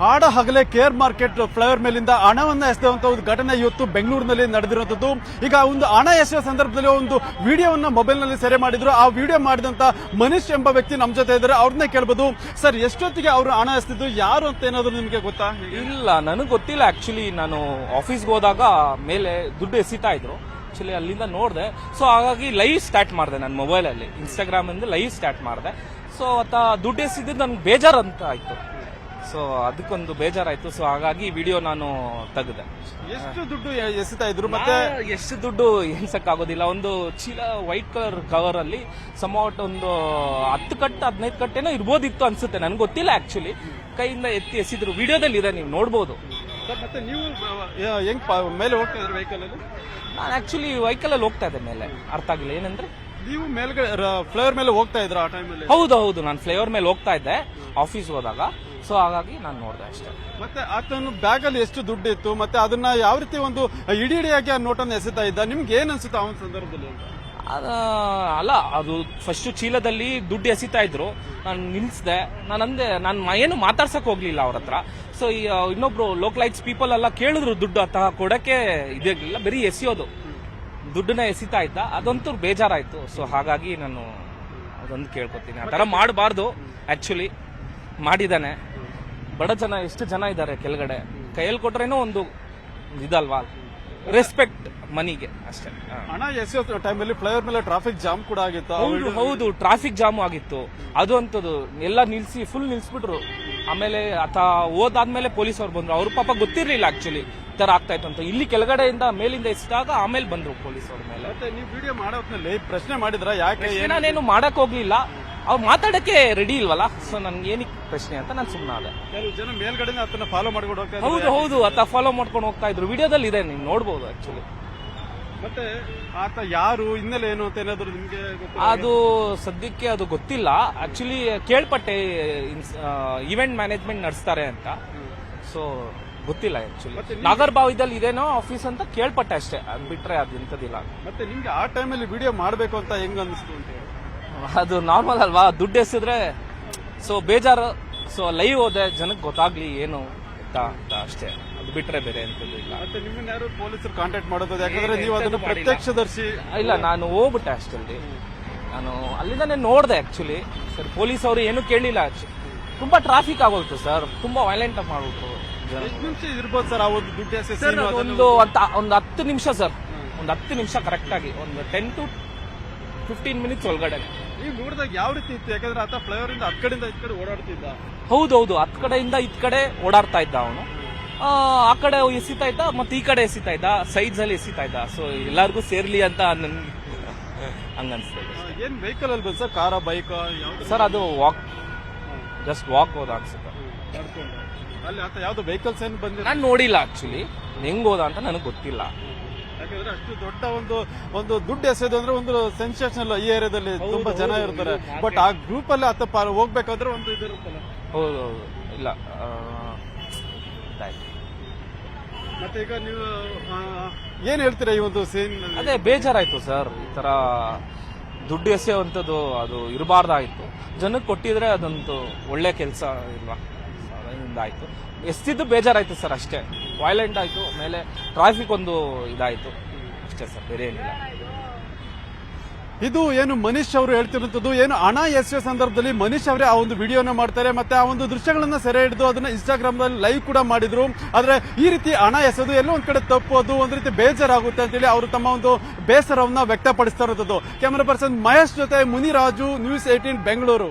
ಹಾಡ ಹಗಲೇ care market flyover ಮೇಲಿಂದ ಹಣವನ್ನ ಎಸೆದಂತ ಒಂದು ಘಟನೆ ಇವತ್ತು ಬೆಂಗಳೂರಿನಲ್ಲಿ ನಡೆದಿರುವಂತದ್ದು. ಈಗ ಒಂದು ಹಣ ಎಸೆಯುವ ಸಂದರ್ಭದಲ್ಲಿ ಒಂದು ವಿಡಿಯೋವನ್ನ ಮೊಬೈಲ್ನಲ್ಲಿ ಸೆರೆ ಮಾಡಿದ್ರು. ಆ ವಿಡಿಯೋ ಮಾಡಿದಂತ ಮನೀಶ್ ಎಂಬ ವ್ಯಕ್ತಿ ನಮ್ಮ ಜೊತೆ ಇದ್ದಾರೆ. ಅವ್ರನ್ನೇ ಕೇಳ್ಬೋದು. ಸರ್, ಎಷ್ಟೊತ್ತಿಗೆ ಅವರು ಹಣ ಎಸೆದಿದ್ದು? ಯಾರು ಅಂತ ಏನಾದ್ರು ನಿಮಗೆ ಗೊತ್ತಾ? ಇಲ್ಲ, ನನಗೆ ಗೊತ್ತಿಲ್ಲ. ಆಕ್ಚುಲಿ ನಾನು ಆಫೀಸ್ಗೆ ಹೋದಾಗ ಮೇಲೆ ದುಡ್ಡು ಎಸಿತಾ ಇದ್ರು. ಆಕ್ಚುಲಿ ಅಲ್ಲಿಂದ ನೋಡಿದೆ. ಸೊ ಹಾಗಾಗಿ ಲೈವ್ ಸ್ಟಾರ್ಟ್ ಮಾಡಿದೆ ನನ್ನ ಮೊಬೈಲಲ್ಲಿ ಇನ್ಸ್ಟಾಗ್ರಾಮಿಂದ ಲೈವ್ ಸ್ಟಾರ್ಟ್ ಮಾಡಿದೆ. ಸೊ ಆತ ದುಡ್ಡು ಎಸಿದ್ದು ನನಗೆ ಬೇಜಾರು ಅಂತ ಆಯ್ತು. ಸೊ ಅದಕ್ಕೊಂದು ಬೇಜಾರಾಯ್ತು. ಸೊ ಹಾಗಾಗಿ ವಿಡಿಯೋ ನಾನು ತೆಗೆದೆ. ಎಷ್ಟು ದುಡ್ಡು ಎಸಿತಾ ಇದ್ರು ಮತ್ತೆ? ಎಷ್ಟು ದುಡ್ಡು ಎನ್ಸಕ್ಕಾಗೋದಿಲ್ಲ ಒಂದು ಚೀಲ ವೈಟ್ ಕಲರ್ ಕವರ್ ಅಲ್ಲಿ ಸಮೌಟ್ ಒಂದು ಹತ್ತು ಕಟ್ಟು ಹದಿನೈದು ಕಟ್ಟೆನೋ ಇರ್ಬೋದಿತ್ತು ಅನ್ಸುತ್ತೆ. ನನ್ಗೆ ಗೊತ್ತಿಲ್ಲ ಆಕ್ಚುಲಿ ಕೈಯಿಂದ ಎತ್ತಿ ಎಸಿದ್ರು. ವಿಡಿಯೋದಲ್ಲಿ ಇದೆ ನೀವು ನೋಡ್ಬೋದು. ಮತ್ತೆ ನೀವು ಹೆಂಗ್ ಮೇಲೆ ಹೋಗ್ತಾ ಇದ್ರಿ ವೆಹಿಕಲ್ ಅಲ್ಲಿ? ನಾನು ಆಕ್ಚುಲಿ ವೆಹಿಕಲ್ ಅಲ್ಲಿ ಹೋಗ್ತಾ ಇದ್ದೆ ಮೇಲೆ. ಅರ್ಥ ಆಗಿಲ್ಲ ಏನಂದ್ರೆ? ನೀವು ಮೇಲ್ಗಡೆ ಫ್ಲೈವರ್ ಮೇಲೆ ಹೋಗ್ತಾ ಇದ್ರ ಆ ಟೈಮಲ್ಲಿ ಹೌದು ಹೌದು. ನಾನು ಫ್ಲೇವರ್ ಮೇಲೆ ಹೋಗ್ತಾ ಇದ್ದೆ ಆಫೀಸ್ ಹೋದಾಗ. ಸೊ ಹಾಗಾಗಿ ನಾನು ನೋಡಿದೆ ಅಷ್ಟೇ. ಮತ್ತೆ ಆತನ ಬ್ಯಾಗ್ ಅಲ್ಲಿ ಎಷ್ಟು ದುಡ್ಡು ಇತ್ತು ಮತ್ತೆ ಅದನ್ನ ಯಾವ ರೀತಿ ಒಂದು ಇಡೀ ಇಡಿಯಾಗಿ ಆ ನೋಟನ್ನು ಎಸೆತಾ ಇದ್ದ? ನಿಮ್ಗೆ ಏನ್ ಅನ್ಸುತ್ತೆ ಅವನ ಸಂದರ್ಭದಲ್ಲಿ ಅಂತ? ಅಲ್ಲ ಅದು ಫಸ್ಟ್ ಚೀಲದಲ್ಲಿ ದುಡ್ಡು ಎಸಿತಾ ಇದ್ರು. ನಾನು ನಿಲ್ಸ್ದೆ. ನಾನು ಅಂದೆ ನಾನು ಏನು ಮಾತಾಡ್ಸಕ್ ಹೋಗ್ಲಿಲ್ಲ ಅವ್ರ ಹತ್ರ. ಸೊ ಈ ಆ, ಇನ್ನೊಬ್ರು ಲೋಕಲೈಟ್ಸ್ ಪೀಪಲ್ ಎಲ್ಲ ಕೇಳಿದ್ರು ದುಡ್ಡು ಅಂತ. ಕೊಡಕ್ಕೆ ಇದಿರ್ಲಿಲ್ಲ ಬರೀ ಎಸಿಯೋದು. ದುಡ್ಡನ್ನ ಎಸಿತಾ ಇದ್ದ. ಅದಂತೂ ಬೇಜಾರಾಯ್ತು. ಸೊ ಹಾಗಾಗಿ ನಾನು ಅದೊಂದು ಕೇಳ್ಕೊತೀನಿ. ಆ ಥರ ಮಾಡಬಾರ್ದು ಆಕ್ಚುಲಿ ಮಾಡಿದಾನೆ ಬಡ ಜನ ಎಷ್ಟು ಜನ ಇದ್ದಾರೆ ಕೆಳಗಡೆ? ಕೈಯಲ್ಲಿ ಕೊಟ್ರೇನೋ ಒಂದು ಇದಲ್ವಾ? ರೆಸ್ಪೆಕ್ಟ್ ಮನಿಗೆ ಅಷ್ಟೇ. ಹಾ. ಹಣ ಎಸೆಯೋ ಟೈಮಲ್ಲಿ ಮೇಲೆ ಟ್ರಾಫಿಕ್ ಜಾಮ್ ಕೂಡ ಆಗಿತ್ತು. ಹೌದು ಹೌದು. ಟ್ರಾಫಿಕ್ ಜಾಮ್ ಆಗಿತ್ತು. ಅದು ಅಂತದ್ದು ಎಲ್ಲ ನಿಲ್ಸಿ ಫುಲ್ ನಿಲ್ಸ್ಬಿಟ್ರು. ಆಮೇಲೆ ಆತ ಹೋದಾದ್ಮೇಲೆ ಪೊಲೀಸ್ ಅವ್ರು ಬಂದ್ರು. ಅವ್ರ ಪಾಪ ಗೊತ್ತಿರ್ಲಿಲ್ಲ ಆಕ್ಚುಲಿ ಈ ತರ ಆಗ್ತಾ ಇತ್ತು ಅಂತ. ಇಲ್ಲಿ ಕೆಳಗಡೆಯಿಂದ ಮೇಲಿಂದ ಇಷ್ಟಾಗ ಆಮೇಲೆ ಬಂದ್ರು ಪೊಲೀಸ್ ಅವ್ರ ಮೇಲೆ ನೀವು ವಿಡಿಯೋ ಮಾಡೋದ್ಮೇಲೆ ಪ್ರಶ್ನೆ ಮಾಡಿದ್ರ? ಯಾಕೆ ನಾನೇನು ಮಾಡಕ್ ಹೋಗ್ಲಿಲ್ಲ. ಅವ್ರು ಮಾತಾಡಕ್ಕೆ ರೆಡಿ ಇಲ್ವಲ್ಲ? ಸೊ ನನ್ಗೆ ಏನಕ್ಕೆ ಪ್ರಶ್ನೆ ಅಂತ ನಾನು ಸುಮ್ಮನಾದೆ ಕೆಲವು ಜನ ಮೇಲ್ಗಡೆ ಅದನ್ನ ಫಾಲೋ ಮಾಡ್ಕೊಂಡು ಹೋಗ್ತಾ ಇದ್ದಾರೆ. ಹೌದು ಹೌದು. ಆತ ಫಾಲೋ ಮಾಡ್ಕೊಂಡು ಹೋಗ್ತಾ ಇದ್ರು. ವಿಡಿಯೋದಲ್ಲಿ ಇದೆ ನೀವು ನೋಡ್ಬೋದು ಆಕ್ಚುಲಿ ಮತ್ತೆ ಆತ ಯಾರು ಹಿನ್ನೆಲೆ ಏನು ಅಂತ ಏನಾದ್ರು ನಿಮ್ಗೆ ಗೊತ್ತಾ? ಅದು ಸದ್ಯಕ್ಕೆ ಅದು ಗೊತ್ತಿಲ್ಲ. ಆಕ್ಚುಲಿ ಕೇಳ್ಪಟ್ಟೆ ಇವೆಂಟ್ ಮ್ಯಾನೇಜ್ಮೆಂಟ್ ನಡೆಸ್ತಾರೆ ಅಂತ. ಸೊ ಗೊತ್ತಿಲ್ಲ ಆಕ್ಚುಲಿ ನಾಗರ್ಭಾವಿದಲ್ಲಿ ಇದೇನೋ ಆಫೀಸ್ ಅಂತ ಕೇಳ್ಪಟ್ಟೆ ಅಷ್ಟೇ. ಅದ್ ಬಿಟ್ರೆ ಅದು ಇಂಥದ್ದಿಲ್ಲ. ಮತ್ತೆ ನಿಮ್ಗೆ ಆ ಟೈಮಲ್ಲಿ ವಿಡಿಯೋ ಮಾಡ್ಬೇಕು ಅಂತ ಹೆಂಗ್ ಅನಿಸ್ತು ಅಂತ ಹೇಳಿ? ಅದು ನಾರ್ಮಲ್ ಅಲ್ವಾ? ದುಡ್ಡು ಎಸಿದ್ರೆ ಸೊ ಬೇಜಾರು ಸೊ ಲೈವ್ ಹೋದೆ ಜನಕ್ಕೆ ಗೊತ್ತಾಗ್ಲಿ ಏನು ಅಂತ ಅಂತ ಅಷ್ಟೇ. ಅದು ಬಿಟ್ರೆ ಬೇರೆ ಎಂತದ್ದು ಇಲ್ಲ. ಮತ್ತೆ ನಿಮ್ಮನ್ನ ಯಾರು ಪೊಲೀಸರು ಕಾಂಟ್ಯಾಕ್ಟ್ ಮಾಡೋದು? ಯಾಕಂದ್ರೆ ನೀವು ಅದನ್ನು. ಪ್ರತ್ಯಕ್ಷದರ್ಶಿ ಇಲ್ಲ ನಾನು ಹೋಗ್ಬಿಟ್ಟೆ ಅಷ್ಟಲ್ಲಿ ನಾನು ಅಲ್ಲಿಂದಾನೆ ನೋಡಿದೆ ಆಕ್ಚುಲಿ ಸರ್ ಪೊಲೀಸ್ ಅವರು ಏನು ಕೇಳಿಲ್ಲ. ತುಂಬಾ ಟ್ರಾಫಿಕ್ ಆಗೋಯ್ತು ಸರ್. ತುಂಬಾ ವೈಲೆಂಟ್ ಆಗಿ ಮಾಡ್ಬಿಟ್ಟು ಇರ್ಬೋದು ಸರ್ ಆ ಒಂದು ದುಡ್ಡು ಒಂದು ಒಂದು ಹತ್ತು ನಿಮಿಷ ಸರ್. ಒಂದು ಹತ್ತು ನಿಮಿಷ ಕರೆಕ್ಟ್ ಆಗಿ. ಒಂದು ಟೆನ್ ಟು ಫಿಫ್ಟೀನ್ ಮಿನಿಟ್ಸ್ ಒಳಗಡೆ. ನೀವು ನೋಡಿದಾಗ ಯಾವ ರೀತಿ ಇತ್ತು? ಯಾಕಂದ್ರೆ ಆತ ಫ್ಲೈಓವರ್ ಇಂದ ಹತ್ ಕಡೆಯಿಂದ ಈ ಕಡೆ ಓಡಾಡ್ತಿದ್ದ. ಹೌದೌದು ಹತ್ ಕಡೆಯಿಂದ ಇತ್ ಕಡೆ ಓಡಾಡ್ತಾ ಇದ್ದ ಅವನು. ಆ ಕಡೆ ಎಸಿತಾ ಇದ್ದ ಮತ್ತೆ ಈ ಕಡೆ ಎಸಿತಾ ಇದ್ದ ಸೈಡ್ಸ್ ಅಲ್ಲಿ ಎಸಿತಾ ಇದ್ದ. ಸೊ ಎಲ್ಲಾರ್ಗೂ ಸೇರ್ಲಿ ಅಂತ ನನ್ ಹಂಗನ್ಸ್ತದೆ ಏನು ವೆಹಿಕಲ್ ಅಲ್ಲಿ ಬಂದ್ ಸರ್ ಕಾರ ಬೈಕ್ ಸರ್ ಅದು ವಾಕ್ ಜಸ್ಟ್ ವಾಕ್ ಹೋದ ಅನ್ಸುತ್ತೆ. ಅಲ್ಲಿ ಆತ ಯಾವ್ದು ವೆಹಿಕಲ್ಸ್ ಏನು ಬಂದಿಲ್ಲ? ನಾನು ನೋಡಿಲ್ಲ ಆಕ್ಚುಲಿ ಹೆಂಗ್ ಹೋದ ಅಂತ ನನಗೆ ಗೊತ್ತಿಲ್ಲ. ಯಾಕಂದ್ರೆ ಅಷ್ಟು ದೊಡ್ಡ ಒಂದು ಒಂದು ದುಡ್ಡು ಎಸೆಯೋದು ಅಂದ್ರೆ ಒಂದು ಸೆನ್ಸೇಷನಲ್ ಈ ಏರಿಯಾದಲ್ಲಿ ತುಂಬಾ ಜನ ಇರ್ತಾರೆ. ಬಟ್ ಆ ಗ್ರೂಪ್ ಅಲ್ಲಿ ಆತ ಹೋಗ್ಬೇಕಾದ್ರೆ ಒಂದು ಇದಿರುತ್ತಲ್ಲ ಹೌದು ಹೌದು. ಇಲ್ಲ ಮತ್ತೆ ಈಗ ನೀವು ಏನ್ ಹೇಳ್ತೀರಾ ಈ ಒಂದು ಸೀನ್ ಅದೇ ಬೇಜಾರಾಯ್ತು ಸರ್. ಈ ತರ ದುಡ್ಡು ಎಸೆಯುವಂಥದ್ದು ಅದು ಇರಬಾರ್ದಾಗಿತ್ತು. ಜನಕ್ಕೆ ಕೊಟ್ಟಿದ್ರೆ ಅದೊಂದು ಒಳ್ಳೆ ಕೆಲಸ ಇಲ್ವಾ? ಆಯ್ತು. ಎಷ್ಟಿದ್ದು ಬೇಜಾರಾಯ್ತು ಸರ್ ಅಷ್ಟೇ. ವೈಲೆಂಟ್ ಆಯಿತು, ಆಮೇಲೆ ಟ್ರಾಫಿಕ್ ಒಂದು ಇದಾಯಿತು. ಅಷ್ಟೇ ಸರ್, ಬೇರೆ ಏನಿಲ್ಲ. ಇದು ಏನು ಮನೀಶ್ ಅವರು ಹೇಳ್ತಿರುವಂತದ್ದು ಏನು ಹಣ ಎಸೆಯೋ ಸಂದರ್ಭದಲ್ಲಿ ಮನೀಶ್ ಅವರೇ ಆ ಒಂದು ವಿಡಿಯೋನ ಮಾಡ್ತಾರೆ, ಮತ್ತೆ ಆ ಒಂದು ದೃಶ್ಯಗಳನ್ನ ಸೆರೆ ಹಿಡಿದು ಅದನ್ನ ಇನ್ಸ್ಟಾಗ್ರಾಮ್ನಲ್ಲಿ ಲೈವ್ ಕೂಡ ಮಾಡಿದ್ರು. ಆದ್ರೆ ಈ ರೀತಿ ಹಣ ಎಸೆದು ಎಲ್ಲೋ ಒಂದ್ ಕಡೆ ತಪ್ಪು, ಅದು ಒಂದ್ ರೀತಿ ಬೇಜಾರಾಗುತ್ತೆ ಅಂತೇಳಿ ಅವರು ತಮ್ಮ ಒಂದು ಬೇಸರವನ್ನ ವ್ಯಕ್ತಪಡಿಸ್ತಾ ಇರುವಂತದ್ದು ಕ್ಯಾಮರಾ ಪರ್ಸನ್ ಮಹೇಶ್ ಜೊತೆ ಮುನಿರಾಜು ನ್ಯೂಸ್ ಏಟೀನ್ ಬೆಂಗಳೂರು